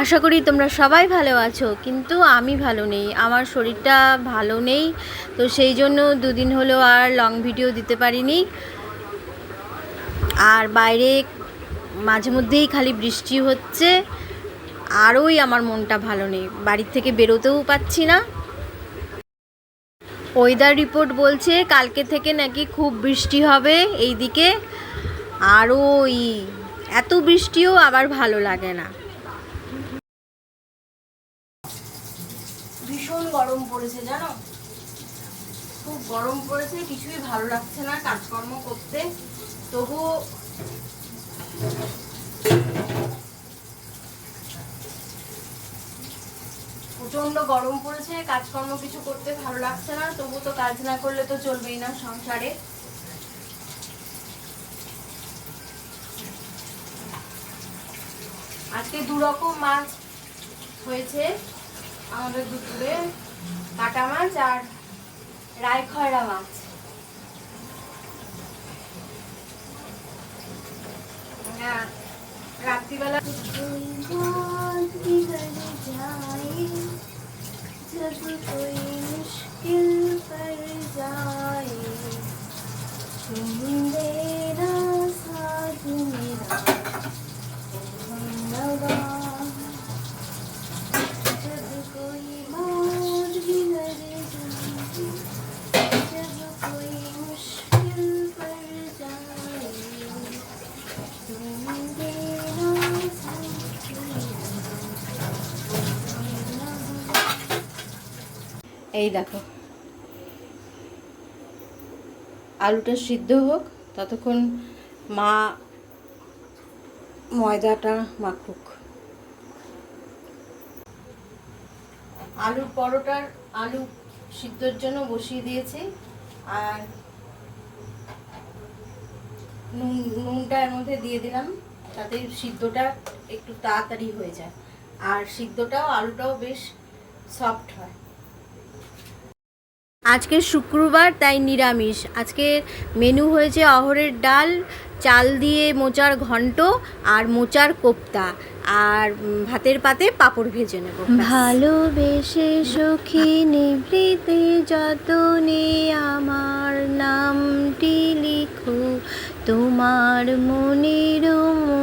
আশা করি তোমরা সবাই ভালো আছো, কিন্তু আমি ভালো নেই, আমার শরীরটা ভালো নেই, তো সেই জন্য দুদিন হলো আর লং ভিডিও দিতে পারিনি। আর বাইরে মাঝে মধ্যেই খালি বৃষ্টি হচ্ছে, আরোই আমার মনটা ভালো নেই, বাড়ির থেকে বেরোতেও পাচ্ছি না। ওয়েদার রিপোর্ট বলছে কালকে থেকে নাকি খুব বৃষ্টি হবে এই দিকে আর ওই এত বৃষ্টিও আবার ভালো লাগে না। ভীষণ গরম পড়েছে, জানো? খুব গরম পড়েছে, কিছুই ভালো লাগছে না, কাজকর্ম করতে। তবুও প্রচণ্ড গরম পড়েছে, কাজকর্ম কিছু করতে ভালো লাগছে না তবু তো কাজ না করলে তো চলবেই না সংসারে। আজকে দু রকম মাছ হয়েছে। আমাদের দুপুরে কাটা মাছ আর রায় খয়রা মাছ। হ্যাঁ, রাত্রিবেলা মুশকিল যায় এই দেখো। আলুটা সিদ্ধ হোক, ততক্ষণ মা ময়দাটা মাখুক। আলুর পরোটার আলু সিদ্ধর জন্য বসিয়ে দিয়েছি, আর নুন, নুনটা এর মধ্যে দিয়ে দিলাম তাতে সিদ্ধটা একটু তাড়াতাড়ি হয়ে যায়। আর সিদ্ধটাও, আলুটাও বেশ সফট হয়। আজকে শুক্রবার, তাই নিরামিষ। আজকে মেনু হয়েছে অহরের ডাল, চাল দিয়ে মোচার ঘন্ট আর মোচার কোপ্তা। আর ভাতের পাতে পাঁপড় ভেজে নেব। ভালোবেসে সখী নিভৃতে যতনে আমার নামটি লিখো। তোমার মনের মন